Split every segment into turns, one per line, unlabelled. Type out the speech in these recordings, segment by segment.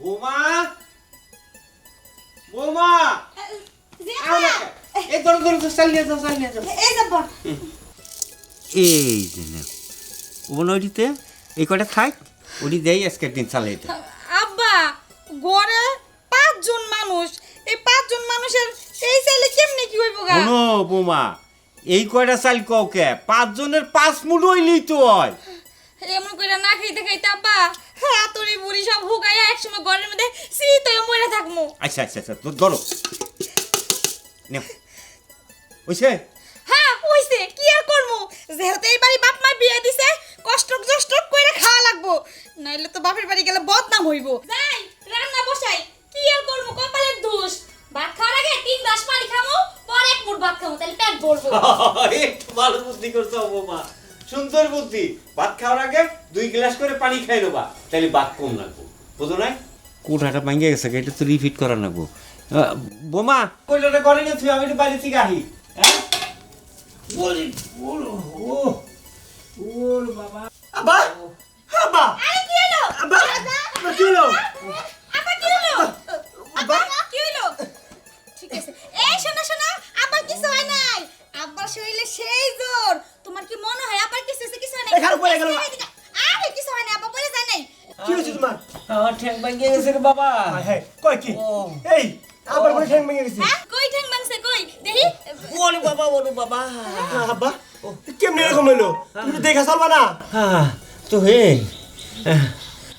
বৌমা? বৌমা। এই ধরো ধরো ধরো, চাল নিয়ে যাও চাল নিয়ে যাও।
এই
যে নাও। বোন ওইটিতে? এই কটা থাক ওটি দেই আজকের দিন
আব্বা ঘরে পাঁচজন মানুষ এই পাঁচজন মানুষের এই চাইলে কেমনে কি হইব গা?
শোনো বৌমা এই কয়টা চাল কওকে পাঁচজনের পাঁচ মুঠ হইলেই তো হয়।
এমন করে না খাইতে খাইতে আব্বা হাতুড়ি বুড়ি সব হুকাইয়া একসময় ঘরের মধ্যে শীত মরে থাকব
আচ্ছা আচ্ছা আচ্ছা তো ধরো। নেও। বুঝছে
হ্যাঁ হইছে। কি আর করব যেহেতু এই বাড়ি বাপ মা বিয়ে দিছে কষ্ট কষ্ট করে খাওয়া লাগবো। নাইলে তো বাপের বাড়ি গেলে বদনাম হইব। যাই রান্না বসাই। কি আর করব কপালের দোষ। ভাত খাওয়ার আগে তিন গ্লাস পানি খামো পরে এক মুঠ ভাত খামো তাহলে পেট ভরবো।
একটু ভালো বুদ্ধি করছ বৌমা। সুন্দর বুদ্ধি। ভাত খাওয়ার আগে দুই গ্লাস করে পানি খাই নেবা তাহলে ভাত কম লাগবো। বুঝো নাই? কোঠাটা ভাঙে গেছে এটা তো রিফিট করা লাগবো। বোমা! কোটাটা করে না তুই আমি একটু বাইরে থেকে আহি। হ্যাঁ? বলি বলো ও ওর বাবা।
পড়ে গেল।
আরে কিছু হয় না আব্বা বলে যায় নাই।
কি হয়েছে তোমার?
আমার ঠ্যাং ভাঙে গেছে রে বাবা।
হায় হায় কয় কি? এই আবার বলে ঠ্যাং ভেঙে গেছে।
হ্যাঁ কই ঠ্যাং মাংসে কই? দেখি।
ওরে বাবা ওরে বাবা।
হ্যাঁ, আব্বা কেমনে এরকম হলো? তুমি দেখা চলবা না।
হ্যাঁ তো হে।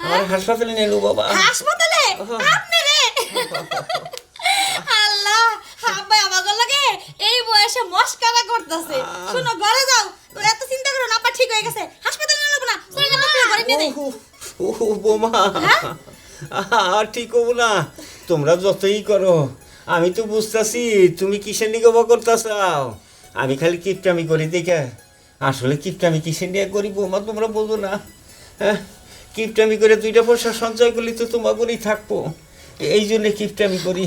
আমার হাসপাতালে নিয়ে বাবা।
হাসপাতালে? আপনি রে? আল্লাহ আব্বা আমাকে লাগে এই বয়সে মস্কারা করতেছে। শুনো ঘরে যাও। এত চিন্তা করো না আব্বা ঠিক হয়ে গেছে হাসপাতালে নিয়ে যাব না চলে না
ও বোমা। আর ঠিক হব না। তোমরা যতই করো আমি তো বুঝতেছি তুমি কিসের নিয়ে গবা করতেছাও? আমি খালি কিপটামি করি দেখে। আসলে কিপটামি কিসের নিয়ে করি বোমা তোমরা বোঝো না। হ্যাঁ? কিপটামি করে দুইটা পয়সা সঞ্চয় করলে তো তোমার করেই থাকব। এই জন্য কিপটামি করি।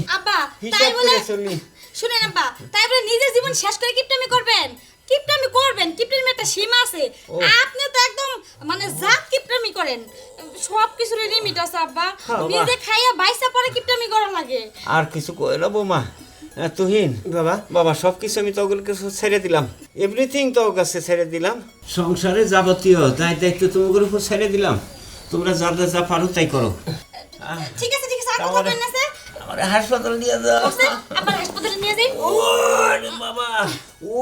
হিসাব করে চলি।
শুনেন আব্বা তাই বলে নিজের জীবন শেষ করে কিপটামি করবেন? কিপটামি করবেন কিপটামি একটা সীমা আছে। আপনি তো একদম মানে কিপটামি করেন সব কিছুর লিমিট আছে আব্বা
হ্যাঁ, বাবা।
নিজে খাইয়া বাইসা পরে কিপটামি করা লাগে
আর কিছু না বোমা হ্যাঁ, তুহিন
বাবা
বাবা সব কিছু আমি তোর কাছে ছেড়ে দিলাম এভরিথিং তোর কাছে ছেড়ে দিলাম সংসারে যাবতীয় দায় দায়িত্ব তোমাদের উপর ছেড়ে দিলাম তোমরা যা যা যা পারো তাই করো
ঠিক আছে ঠিক আছে আর কথা
তাহলে-
বলেন না স্যার
আমার হাসপাতাল নিয়ে যাও
আবার হাসপাতালে নিয়ে যাই
ও বাবা ও